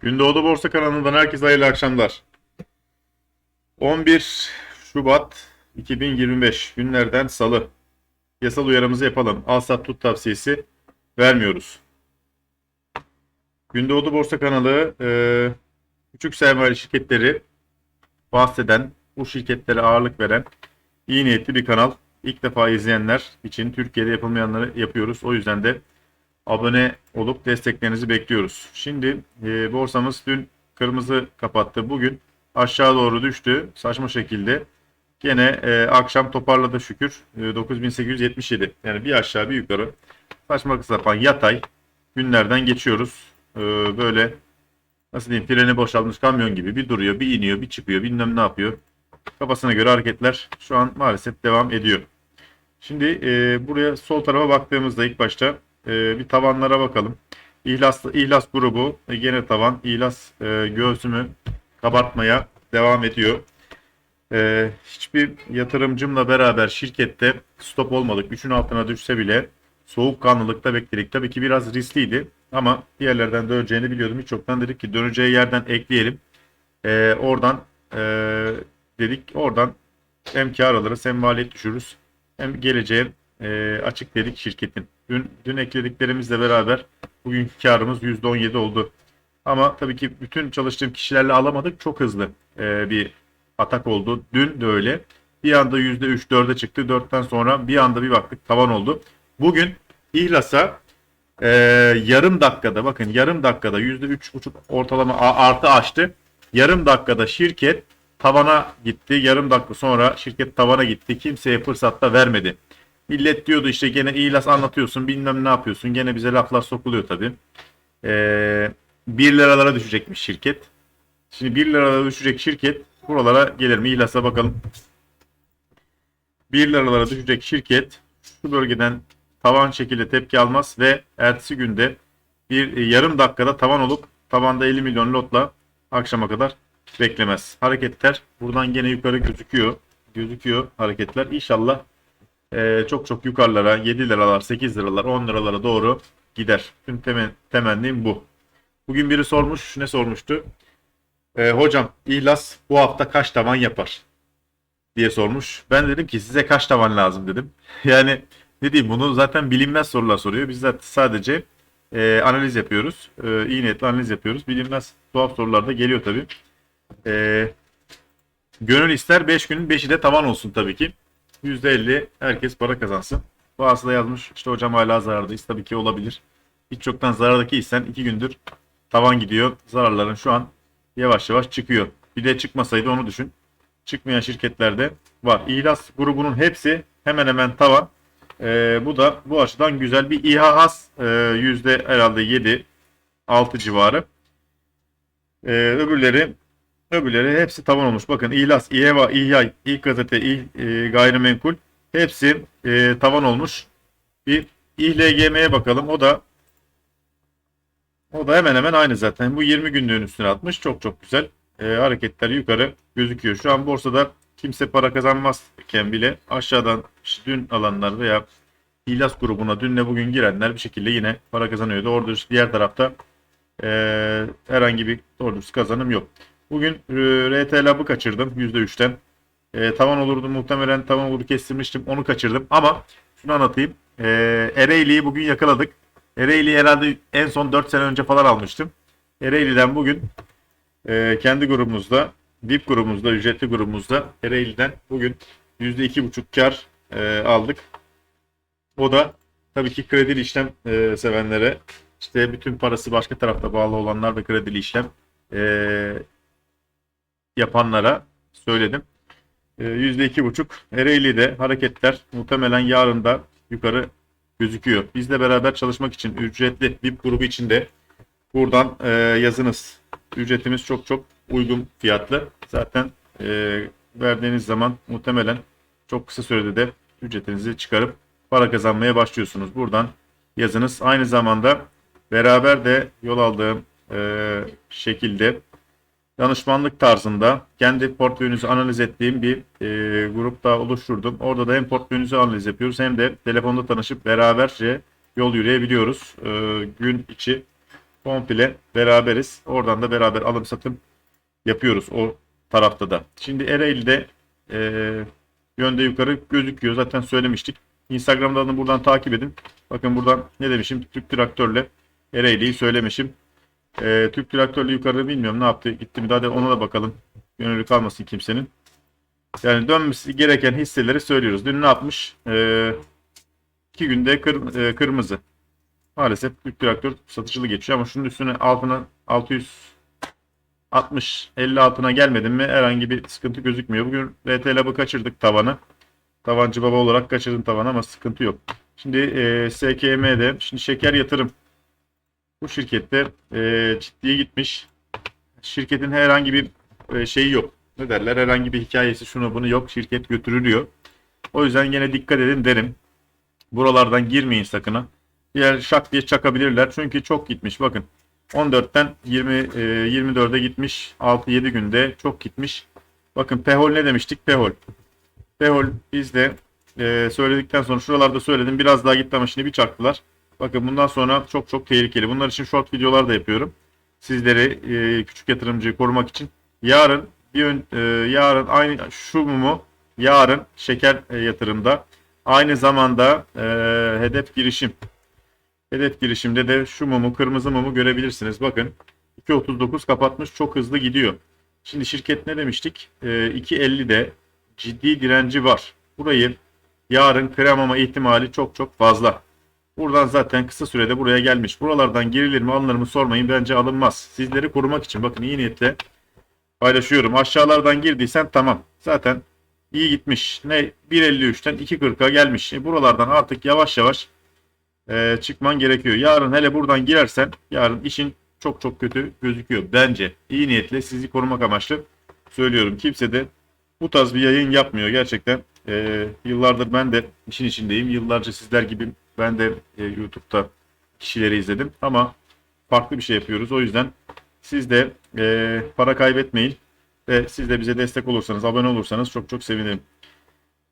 Gündoğdu Borsa kanalından herkese hayırlı akşamlar. 11 Şubat 2025 günlerden salı. Yasal uyarımızı yapalım. Al sat tut tavsiyesi vermiyoruz. Gündoğdu Borsa kanalı e, küçük sermayeli şirketleri bahseden, bu şirketlere ağırlık veren iyi niyetli bir kanal. İlk defa izleyenler için Türkiye'de yapılmayanları yapıyoruz. O yüzden de abone olup desteklerinizi bekliyoruz. Şimdi e, borsamız dün kırmızı kapattı. Bugün aşağı doğru düştü saçma şekilde. Gene e, akşam toparladı şükür. E, 9877. Yani bir aşağı bir yukarı. Saçma sapan yatay günlerden geçiyoruz. E, böyle nasıl diyeyim freni boşalmış kamyon gibi bir duruyor, bir iniyor, bir çıkıyor, bilmem ne yapıyor. Kafasına göre hareketler şu an maalesef devam ediyor. Şimdi e, buraya sol tarafa baktığımızda ilk başta e, bir tavanlara bakalım. İhlas, İhlas grubu e, gene tavan. İhlas e, göğsümü kabartmaya devam ediyor. E, hiçbir yatırımcımla beraber şirkette stop olmadık. 3'ün altına düşse bile soğukkanlılıkta bekledik. Tabii ki biraz riskliydi ama bir yerlerden döneceğini biliyordum. Hiç çoktan dedik ki döneceği yerden ekleyelim. E, oradan e, dedik oradan hem kar alırız hem maliyet düşürürüz hem geleceğe e, açık dedik şirketin. Dün, dün eklediklerimizle beraber bugünkü karımız %17 oldu. Ama tabii ki bütün çalıştığım kişilerle alamadık. Çok hızlı e, bir atak oldu. Dün de öyle. Bir anda %3 4'e çıktı. 4'ten sonra bir anda bir baktık tavan oldu. Bugün İhlas'a e, yarım dakikada bakın yarım dakikada %3,5 ortalama artı açtı. Yarım dakikada şirket tavana gitti. Yarım dakika sonra şirket tavana gitti. Kimseye fırsat da vermedi. Millet diyordu işte gene İhlas anlatıyorsun bilmem ne yapıyorsun. Gene bize laflar sokuluyor tabii. Ee, 1 liralara düşecekmiş şirket. Şimdi 1 liralara düşecek şirket buralara gelir mi? İhlas'a bakalım. 1 liralara düşecek şirket şu bölgeden tavan şekilde tepki almaz ve ertesi günde bir e, yarım dakikada tavan olup tavanda 50 milyon lotla akşama kadar beklemez. Hareketler buradan gene yukarı gözüküyor. Gözüküyor hareketler. İnşallah e, çok çok yukarılara 7 liralar, 8 liralar, 10 liralara doğru gider. Tüm temen, temennim bu. Bugün biri sormuş. Ne sormuştu? E, hocam İhlas bu hafta kaç tavan yapar? diye sormuş. Ben dedim ki size kaç tavan lazım dedim. Yani ne diyeyim bunu zaten bilinmez sorular soruyor. Biz zaten sadece e, analiz yapıyoruz. E, iyi niyetli analiz yapıyoruz. Bilinmez tuhaf sorular da geliyor tabii. E, gönül ister 5 günün 5'i de tavan olsun tabii ki. %50 herkes para kazansın. Bazısı da yazmış işte hocam hala zarardayız. Tabii ki olabilir. Hiç çoktan zarardaki isen 2 gündür tavan gidiyor. Zararların şu an yavaş yavaş çıkıyor. Bir de çıkmasaydı onu düşün. Çıkmayan şirketlerde var. İhlas grubunun hepsi hemen hemen tavan. Ee, bu da bu açıdan güzel bir İHAHAS e, yüzde herhalde 7 6 civarı. Ee, öbürleri öbürleri hepsi tavan olmuş. Bakın İhlas, İHEVA, İHYAY, İlk Gazete, İH, e, Gayrimenkul hepsi e, tavan olmuş. Bir İHLGM'ye bakalım. O da o da hemen hemen aynı zaten. Bu 20 günlüğün üstüne atmış. Çok çok güzel. E, hareketler yukarı gözüküyor. Şu an borsada kimse para kazanmazken bile aşağıdan işte dün alanlar veya İhlas grubuna dünle bugün girenler bir şekilde yine para kazanıyordu. Orada işte diğer tarafta e, herhangi bir doğru kazanım yok. Bugün e, RT Lab'ı kaçırdım %3'ten. E, tavan olurdu muhtemelen tavan olur kestirmiştim onu kaçırdım ama şunu anlatayım. E, Ereğli'yi bugün yakaladık. Ereğli'yi herhalde en son 4 sene önce falan almıştım. Ereğli'den bugün e, kendi grubumuzda VIP grubumuzda, ücretli grubumuzda Ereğli'den bugün %2,5 kar e, aldık. O da tabii ki kredili işlem e, sevenlere işte bütün parası başka tarafta bağlı olanlar ve kredili işlem e, yapanlara söyledim. E, %2,5 Ereğli'de hareketler muhtemelen yarın da yukarı gözüküyor. Bizle beraber çalışmak için ücretli VIP grubu içinde buradan e, yazınız. Ücretimiz çok çok uygun fiyatlı. Zaten e, verdiğiniz zaman muhtemelen çok kısa sürede de ücretinizi çıkarıp para kazanmaya başlıyorsunuz. Buradan yazınız. Aynı zamanda beraber de yol aldığım e, şekilde danışmanlık tarzında kendi portföyünüzü analiz ettiğim bir e, grup daha oluşturdum. Orada da hem portföyünüzü analiz yapıyoruz hem de telefonda tanışıp beraberce yol yürüyebiliyoruz. E, gün içi komple beraberiz. Oradan da beraber alım satım yapıyoruz o tarafta da. Şimdi Ereğli'de e, yönde yukarı gözüküyor. Zaten söylemiştik. Instagram'dan da buradan takip edin. Bakın buradan ne demişim? Türk traktörle Ereğli'yi söylemişim. E, Türk traktörle yukarı bilmiyorum ne yaptı. Gitti mi daha da ona da bakalım. Gönüllü kalmasın kimsenin. Yani dönmesi gereken hisseleri söylüyoruz. Dün ne yapmış? E, iki günde kır, e, kırmızı. Maalesef Türk traktör satıcılı geçiyor ama şunun üstüne altına 660 50 altına gelmedim mi herhangi bir sıkıntı gözükmüyor. Bugün RT Lab'ı kaçırdık tavanı. Tavancı baba olarak kaçırdım tavanı ama sıkıntı yok. Şimdi e, SKM'de şimdi şeker yatırım bu şirkette e, ciddiye gitmiş. Şirketin herhangi bir e, şeyi yok. Ne derler? Herhangi bir hikayesi şunu bunu yok. Şirket götürülüyor. O yüzden gene dikkat edin derim. Buralardan girmeyin sakın. Diğer şak diye çakabilirler. Çünkü çok gitmiş. Bakın 14'ten 20 e, 24'e gitmiş. 6-7 günde çok gitmiş. Bakın Pehol ne demiştik? Pehol. Pehol biz de e, söyledikten sonra şuralarda söyledim. Biraz daha gitti ama şimdi bir çaktılar. Bakın bundan sonra çok çok tehlikeli. Bunlar için short videolar da yapıyorum. Sizleri e, küçük yatırımcıyı korumak için. Yarın bir ön, e, yarın aynı şu mumu yarın şeker e, yatırımda aynı zamanda e, hedef girişim hedef girişimde de şu mumu kırmızı mumu görebilirsiniz. Bakın 2.39 kapatmış çok hızlı gidiyor. Şimdi şirket ne demiştik? E, 2.50'de ciddi direnci var. Burayı yarın kıramama ihtimali çok çok fazla. Buradan zaten kısa sürede buraya gelmiş. Buralardan girilir mi alınır mı sormayın. Bence alınmaz. Sizleri korumak için bakın iyi niyetle paylaşıyorum. Aşağılardan girdiysen tamam. Zaten iyi gitmiş. Ne 1.53'ten 2.40'a gelmiş. E buralardan artık yavaş yavaş e, çıkman gerekiyor. Yarın hele buradan girersen yarın işin çok çok kötü gözüküyor. Bence iyi niyetle sizi korumak amaçlı söylüyorum. Kimse de bu tarz bir yayın yapmıyor. Gerçekten e, yıllardır ben de işin içindeyim. Yıllarca sizler gibi ben de e, YouTube'da kişileri izledim. Ama farklı bir şey yapıyoruz. O yüzden siz de e, para kaybetmeyin. Ve siz de bize destek olursanız, abone olursanız çok çok sevinirim.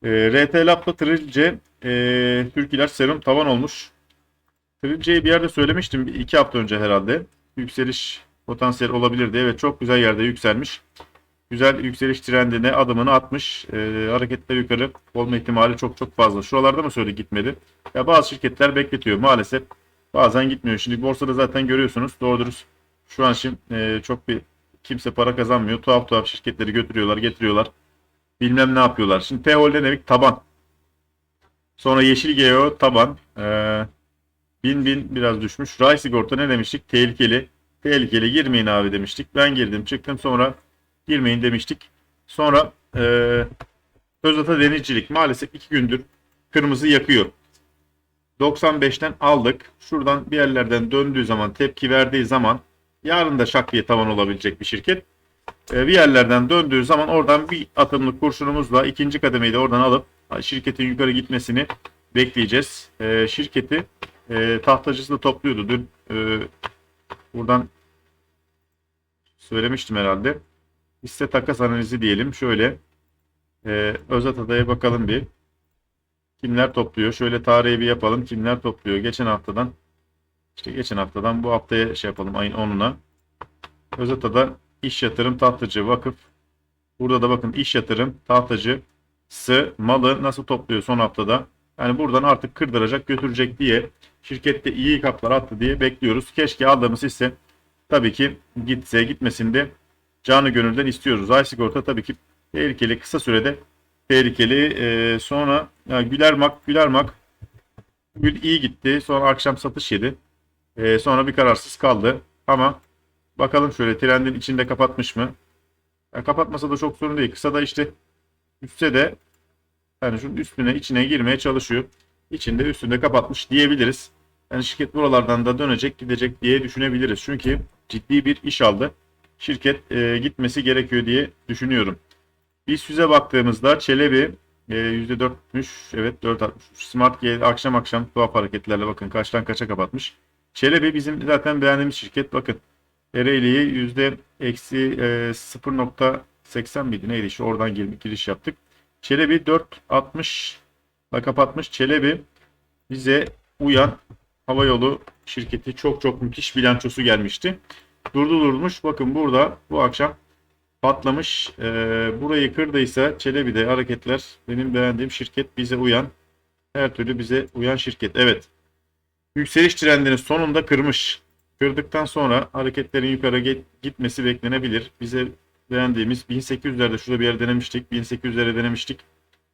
E, RT Lab'da Trilce e, Türk İlaç Serum tavan olmuş. Trilce'yi bir yerde söylemiştim. iki hafta önce herhalde. Yükseliş potansiyel olabilir diye. Evet çok güzel yerde yükselmiş. Güzel yükseliş trendine adımını atmış. E, hareketler yukarı olma ihtimali çok çok fazla. Şuralarda mı söyledi gitmedi? Ya bazı şirketler bekletiyor maalesef. Bazen gitmiyor. Şimdi borsada zaten görüyorsunuz. Doğru. Şu an şimdi e, çok bir kimse para kazanmıyor. Tuhaf tuhaf şirketleri götürüyorlar, getiriyorlar. Bilmem ne yapıyorlar. Şimdi ne demek? Taban. Sonra Yeşil Geo taban. Ee, bin bin biraz düşmüş. Ray sigorta ne demiştik? Tehlikeli. Tehlikeli girmeyin abi demiştik. Ben girdim çıktım sonra girmeyin demiştik. Sonra ee, Özata Denizcilik maalesef iki gündür kırmızı yakıyor. 95'ten aldık. Şuradan bir yerlerden döndüğü zaman tepki verdiği zaman yarın da şak diye tavan olabilecek bir şirket. Ee, bir yerlerden döndüğü zaman oradan bir atımlık kurşunumuzla ikinci kademeyi de oradan alıp şirketin yukarı gitmesini bekleyeceğiz. Ee, şirketi e, tahtacısı da topluyordu. Dün e, buradan söylemiştim herhalde. Hisse takas analizi diyelim. Şöyle e, Özat Adaya bakalım bir. Kimler topluyor? Şöyle tarihi bir yapalım. Kimler topluyor? Geçen haftadan işte geçen haftadan bu haftaya şey yapalım ayın 10'una. Özeta'da iş yatırım tahtacı vakıf. Burada da bakın iş yatırım tahtacı malı nasıl topluyor son haftada. Yani buradan artık kırdıracak götürecek diye şirkette iyi kaplar attı diye bekliyoruz. Keşke aldığımız hisse tabii ki gitse gitmesin de canı gönülden istiyoruz. Ay sigorta tabii ki tehlikeli kısa sürede tehlikeli. Ee, sonra ya Gülermak Gülermak Gül iyi gitti. Sonra akşam satış yedi. Ee, sonra bir kararsız kaldı. Ama bakalım şöyle trendin içinde kapatmış mı? Ya kapatmasa da çok sorun değil. Kısa da işte üstte de yani şunun üstüne içine girmeye çalışıyor. İçinde üstünde kapatmış diyebiliriz. Yani şirket buralardan da dönecek gidecek diye düşünebiliriz. Çünkü ciddi bir iş aldı. Şirket e, gitmesi gerekiyor diye düşünüyorum. Biz yüze baktığımızda Çelebi e, %4'müş. Evet 4.63. Smart G akşam akşam tuhaf hareketlerle bakın kaçtan kaça kapatmış. Çelebi bizim zaten beğendiğimiz şirket. Bakın Ereğli'yi yüzde eksi e, 0.80 miydi neydi işte oradan gir- giriş yaptık. Çelebi 4.60 la kapatmış. Çelebi bize uyan havayolu şirketi çok çok müthiş bilançosu gelmişti. Durdu durmuş. Bakın burada bu akşam patlamış. Ee, burayı kırdıysa Çelebi'de hareketler benim beğendiğim şirket bize uyan her türlü bize uyan şirket. Evet. Yükseliş trendini sonunda kırmış. Kırdıktan sonra hareketlerin yukarı gitmesi beklenebilir. Bize beğendiğimiz 1800'lerde şurada bir yer denemiştik. 1800'lere denemiştik.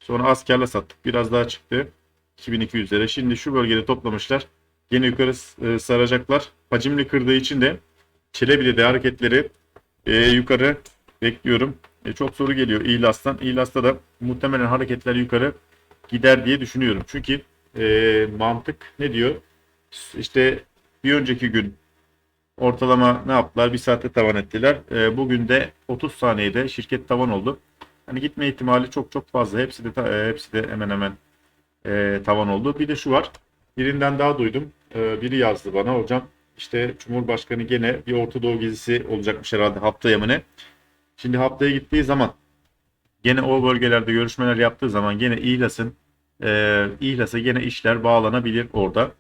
Sonra az karla sattık. Biraz daha çıktı. 2200'lere. Şimdi şu bölgede toplamışlar. Yine yukarı e, saracaklar. Hacimli kırdığı için de Çelebi'de hareketleri e, yukarı bekliyorum. E, çok soru geliyor İlas'tan. İlas'ta da muhtemelen hareketler yukarı gider diye düşünüyorum. Çünkü e, mantık ne diyor? İşte bir önceki gün ortalama ne yaptılar? Bir saatte tavan ettiler. E, bugün de 30 saniyede şirket tavan oldu. Hani gitme ihtimali çok çok fazla. Hepsi de e, hepsi de hemen hemen e, tavan oldu. Bir de şu var. Birinden daha duydum. E, biri yazdı bana hocam. İşte Cumhurbaşkanı gene bir Orta Doğu gezisi olacakmış herhalde haftaya mı ne? Şimdi haftaya gittiği zaman gene o bölgelerde görüşmeler yaptığı zaman gene İHLAS'ın e, İHLAS'a gene işler bağlanabilir orada.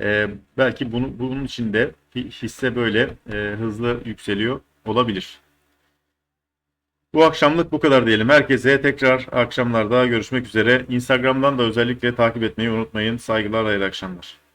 E, belki bunu, bunun için de hi- hisse böyle e, hızlı yükseliyor olabilir. Bu akşamlık bu kadar diyelim. Herkese tekrar akşamlarda görüşmek üzere. Instagram'dan da özellikle takip etmeyi unutmayın. Saygılar, hayırlı akşamlar.